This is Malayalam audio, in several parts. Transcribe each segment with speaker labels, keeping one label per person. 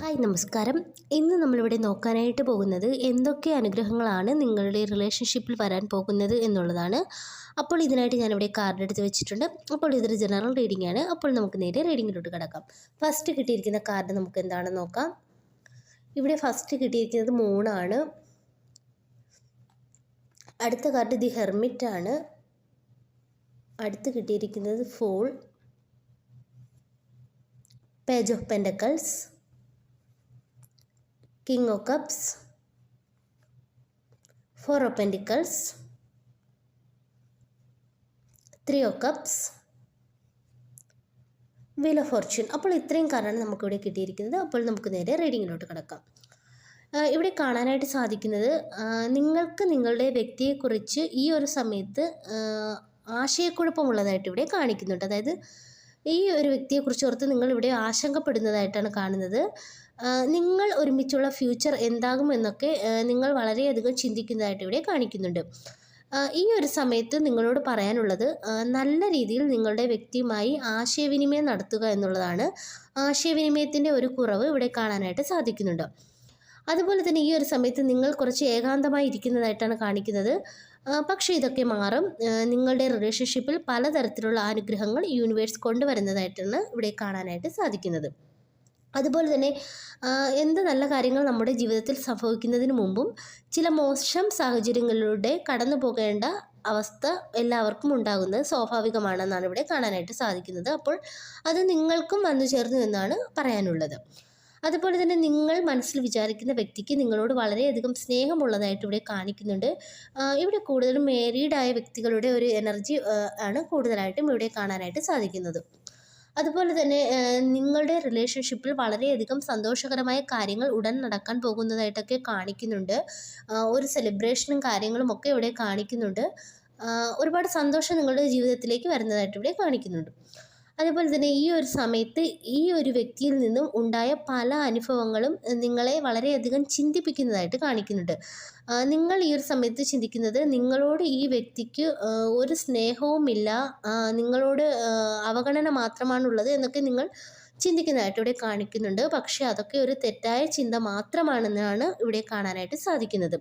Speaker 1: ഹായ് നമസ്കാരം. ഇന്ന് നമ്മളിവിടെ നോക്കാനായിട്ട് പോകുന്നത് എന്തൊക്കെ അനുഗ്രഹങ്ങളാണ് നിങ്ങളുടെ റിലേഷൻഷിപ്പിൽ വരാൻ പോകുന്നത് എന്നുള്ളതാണ്. അപ്പോൾ ഇതിനായിട്ട് ഞാനിവിടെ കാർഡ് എടുത്ത് വെച്ചിട്ടുണ്ട്. അപ്പോൾ ഇതൊരു ജനറൽ റീഡിംഗ് ആണ്. അപ്പോൾ നമുക്ക് നേരെ റീഡിങ്ങിലോട്ട് കിടക്കാം. ഫസ്റ്റ് കിട്ടിയിരിക്കുന്ന കാർഡ് നമുക്ക് എന്താണെന്ന് നോക്കാം. ഇവിടെ ഫസ്റ്റ് കിട്ടിയിരിക്കുന്നത് മൂണാണ് അടുത്ത കാർഡ് ദി ഹെർമിറ്റ് ആണ്. അടുത്ത് കിട്ടിയിരിക്കുന്നത് fall page of pentacles king of cups four of pentacles three of cups wheel of fortune അപ്പോൾ ഇത്രയും കാർഡാണ് നമുക്കിവിടെ കിട്ടിയിരിക്കുന്നത്. അപ്പോൾ നമുക്ക് നേരെ റീഡിങ്ങിലോട്ട് കിടക്കാം. ഇവിടെ കാണാനായിട്ട് സാധിക്കുന്നത് നിങ്ങൾക്ക് നിങ്ങളുടെ വ്യക്തിയെക്കുറിച്ച് ഈ ഒരു സമയത്ത് ആശയക്കുഴപ്പമുള്ളതായിട്ട് ഇവിടെ കാണിക്കുന്നുണ്ട്. അതായത് ഈ ഒരു വ്യക്തിയെക്കുറിച്ച് ഓർത്ത് നിങ്ങൾ ഇവിടെ ആശങ്കപ്പെടുന്നതായിട്ടാണ് കാണുന്നത്. നിങ്ങൾ ഒരുമിച്ചുള്ള ഫ്യൂച്ചർ എന്താകുമെന്നൊക്കെ നിങ്ങൾ വളരെയധികം ചിന്തിക്കുന്നതായിട്ട് ഇവിടെ കാണിക്കുന്നുണ്ട്. ഈ ഒരു സമയത്ത് നിങ്ങളോട് പറയാനുള്ളത് നല്ല രീതിയിൽ നിങ്ങളുടെ വ്യക്തിയുമായി ആശയവിനിമയം നടത്തുക എന്നുള്ളതാണ്. ആശയവിനിമയത്തിന്റെ ഒരു കുറവ് ഇവിടെ കാണാനായിട്ട് സാധിക്കുന്നുണ്ട്. അതുപോലെ തന്നെ ഈ ഒരു സമയത്ത് നിങ്ങൾ കുറച്ച് ഏകാന്തമായി ഇരിക്കുന്നതായിട്ടാണ് കാണിക്കുന്നത്. പക്ഷേ ഇതൊക്കെ മാറും. നിങ്ങളുടെ റിലേഷൻഷിപ്പിൽ പലതരത്തിലുള്ള അനുഗ്രഹങ്ങൾ യൂണിവേഴ്സ് കൊണ്ടുവരുന്നതായിട്ടാണ് ഇവിടെ കാണാനായിട്ട് സാധിക്കുന്നത്. അതുപോലെ തന്നെ എന്ത് നല്ല കാര്യങ്ങൾ നമ്മുടെ ജീവിതത്തിൽ സംഭവിക്കുന്നതിന് മുമ്പും ചില മോശം സാഹചര്യങ്ങളിലൂടെ കടന്നു പോകേണ്ട അവസ്ഥ എല്ലാവർക്കും ഉണ്ടാകുന്നത് സ്വാഭാവികമാണെന്നാണ് ഇവിടെ കാണാനായിട്ട് സാധിക്കുന്നത്. അപ്പോൾ അത് നിങ്ങൾക്കും വന്നു ചേർന്നു എന്നാണ് പറയാനുള്ളത്. അതുപോലെ തന്നെ നിങ്ങൾ മനസ്സിൽ വിചാരിക്കുന്ന വ്യക്തിക്ക് നിങ്ങളോട് വളരെയധികം സ്നേഹമുള്ളതായിട്ട് ഇവിടെ കാണിക്കുന്നുണ്ട്. ഇവിടെ കൂടുതലും മേരീഡായ വ്യക്തികളുടെ ഒരു എനർജി ആണ് കൂടുതലായിട്ടും ഇവിടെ കാണാനായിട്ട് സാധിക്കുന്നത്. അതുപോലെ തന്നെ നിങ്ങളുടെ റിലേഷൻഷിപ്പിൽ വളരെയധികം സന്തോഷകരമായ കാര്യങ്ങൾ ഉടൻ നടക്കാൻ പോകുന്നതായിട്ടൊക്കെ കാണിക്കുന്നുണ്ട്. ഒരു സെലിബ്രേഷനും കാര്യങ്ങളും ഒക്കെ ഇവിടെ കാണിക്കുന്നുണ്ട്. ഒരുപാട് സന്തോഷം നിങ്ങളുടെ ജീവിതത്തിലേക്ക് വരുന്നതായിട്ട് ഇവിടെ കാണിക്കുന്നുണ്ട്. അതുപോലെ തന്നെ ഈ ഒരു സമയത്ത് ഈ ഒരു വ്യക്തിയിൽ നിന്നും ഉണ്ടായ പല അനുഭവങ്ങളും നിങ്ങളെ വളരെയധികം ചിന്തിപ്പിക്കുന്നതായിട്ട് കാണിക്കുന്നുണ്ട്. നിങ്ങൾ ഈ ഒരു സമയത്ത് ചിന്തിക്കുന്നത് നിങ്ങളോട് ഈ വ്യക്തിക്ക് ഒരു സ്നേഹവുമില്ല നിങ്ങളോട് അവഗണന മാത്രമാണുള്ളത് എന്നൊക്കെ നിങ്ങൾ ചിന്തിക്കുന്നതായിട്ട് ഇവിടെ കാണിക്കുന്നുണ്ട്. പക്ഷേ അതൊക്കെ ഒരു തെറ്റായ ചിന്ത മാത്രമാണെന്നാണ് ഇവിടെ കാണാനായിട്ട് സാധിക്കുന്നത്.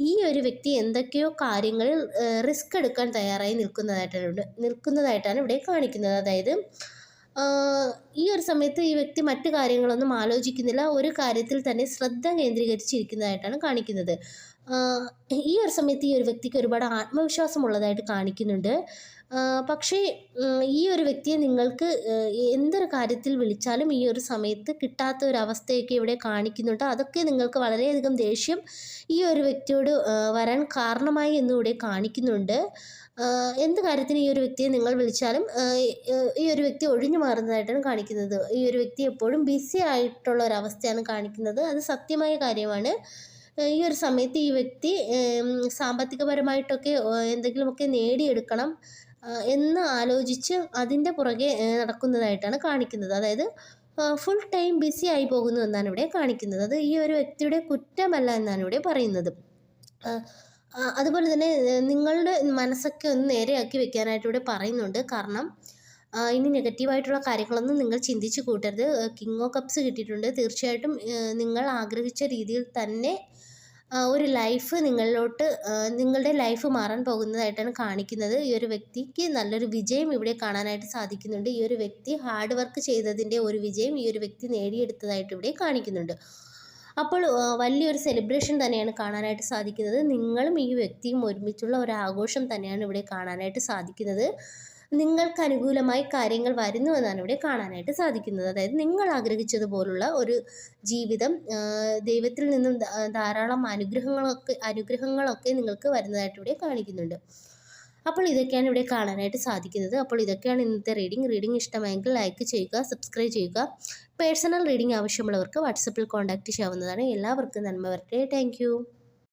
Speaker 1: ഈ ഒരു വ്യക്തി എന്തൊക്കെയോ കാര്യങ്ങളിൽ റിസ്ക് എടുക്കാൻ തയ്യാറായി നിൽക്കുന്നതായിട്ടാണ് നിൽക്കുന്നതായിട്ടാണ് ഇവിടെ കാണിക്കുന്നത്. അതായത് ഈ ഒരു സമയത്ത് ഈ വ്യക്തി മറ്റു കാര്യങ്ങളൊന്നും ആലോചിക്കുന്നില്ല ഒരു കാര്യത്തിൽ തന്നെ ശ്രദ്ധ കേന്ദ്രീകരിച്ചിരിക്കുന്നതായിട്ടാണ് കാണിക്കുന്നത്. ഈ ഒരു സമയത്ത് ഈ ഒരു വ്യക്തിക്ക് ഒരുപാട് ആത്മവിശ്വാസം ഉള്ളതായിട്ട് കാണിക്കുന്നുണ്ട് പക്ഷേ ഈ ഒരു വ്യക്തിയെ നിങ്ങൾക്ക് എന്തൊരു കാര്യത്തിൽ വിളിച്ചാലും ഈ ഒരു സമയത്ത് കിട്ടാത്ത ഒരു അവസ്ഥയൊക്കെ ഇവിടെ കാണിക്കുന്നുണ്ട്. അതൊക്കെ നിങ്ങൾക്ക് വളരെയധികം ദേഷ്യം ഈ ഒരു വ്യക്തിയോട് വരാൻ കാരണമായി എന്നും ഇവിടെ കാണിക്കുന്നുണ്ട്. എന്ത് കാര്യത്തിന് ഈ ഒരു വ്യക്തിയെ നിങ്ങൾ വിളിച്ചാലും ഈ ഒരു വ്യക്തി ഒഴിഞ്ഞു മാറുന്നതായിട്ടാണ് കാണിക്കുന്നത്. ഈ ഒരു വ്യക്തി എപ്പോഴും ബിസി ആയിട്ടുള്ള ഒരു അവസ്ഥയാണ് കാണിക്കുന്നത്. അത് സത്യമായ കാര്യമാണ്. ഈ ഒരു സമയത്ത് ഈ വ്യക്തി സാമ്പത്തികപരമായിട്ടൊക്കെ എന്തെങ്കിലുമൊക്കെ നേടിയെടുക്കണം എന്ന് ആലോചിച്ച് അതിന്റെ പുറകെ നടക്കുന്നതായിട്ടാണ് കാണിക്കുന്നത്. അതായത് ഫുൾ ടൈം ബിസി ആയി പോകുന്നു എന്നാണ് ഇവിടെ കാണിക്കുന്നത്. അത് ഈ ഒരു വ്യക്തിയുടെ കുറ്റമല്ല എന്നാണ് ഇവിടെ പറയുന്നത്. അതുപോലെ തന്നെ നിങ്ങളുടെ മനസ്സൊക്കെ ഒന്ന് നേരെയാക്കി വെക്കാനായിട്ട് ഇവിടെ പറയുന്നുണ്ട്. കാരണം ഇനി നെഗറ്റീവായിട്ടുള്ള കാര്യങ്ങളൊന്നും നിങ്ങൾ ചിന്തിച്ച് കൂട്ടരുത്. കിങ് ഓഫ് കപ്സ് കിട്ടിയിട്ടുണ്ട്. തീർച്ചയായിട്ടും നിങ്ങൾ ആഗ്രഹിച്ച രീതിയിൽ തന്നെ ഒരു ലൈഫ് നിങ്ങളിലോട്ട് നിങ്ങളുടെ ലൈഫ് മാറാൻ പോകുന്നതായിട്ടാണ് കാണിക്കുന്നത്. ഈ ഒരു വ്യക്തിക്ക് നല്ലൊരു വിജയം ഇവിടെ കാണാനായിട്ട് സാധിക്കുന്നുണ്ട്. ഈ ഒരു വ്യക്തി ഹാർഡ് വർക്ക് ചെയ്തതിന്റെ ഒരു വിജയം ഈ ഒരു വ്യക്തി നേടിയെടുത്തതായിട്ട് ഇവിടെ കാണിക്കുന്നുണ്ട്. അപ്പോൾ വലിയൊരു സെലിബ്രേഷൻ തന്നെയാണ് കാണാനായിട്ട് സാധിക്കുന്നത്. നിങ്ങളും ഈ വ്യക്തിയും ഒരുമിച്ചുള്ള ഒരു ആഘോഷം തന്നെയാണ് ഇവിടെ കാണാനായിട്ട് സാധിക്കുന്നത്. നിങ്ങൾക്ക് അനുകൂലമായി കാര്യങ്ങൾ വരുന്നു എന്നാണ് ഇവിടെ കാണാനായിട്ട് സാധിക്കുന്നത്. അതായത് നിങ്ങൾ ആഗ്രഹിച്ചതുപോലുള്ള ഒരു ജീവിതം ദൈവത്തിൽ നിന്നും ധാരാളം അനുഗ്രഹങ്ങളൊക്കെ അനുഗ്രഹങ്ങളൊക്കെ നിങ്ങൾക്ക് വരുന്നതായിട്ട് ഇവിടെ കാണിക്കുന്നുണ്ട്. അപ്പോൾ ഇതൊക്കെയാണ് ഇവിടെ കാണാനായിട്ട് സാധിക്കുന്നത്. അപ്പോൾ ഇതൊക്കെയാണ് ഇന്നത്തെ റീഡിംഗ്. റീഡിംഗ് ഇഷ്ടമായെങ്കിൽ ലൈക്ക് ചെയ്യുക സബ്സ്ക്രൈബ് ചെയ്യുക. പേഴ്സണൽ റീഡിംഗ് ആവശ്യമുള്ളവർക്ക് വാട്സപ്പിൽ കോൺടാക്റ്റ് ചെയ്യാവുന്നതാണ്. എല്ലാവർക്കും നന്മ വരട്ടെ. താങ്ക്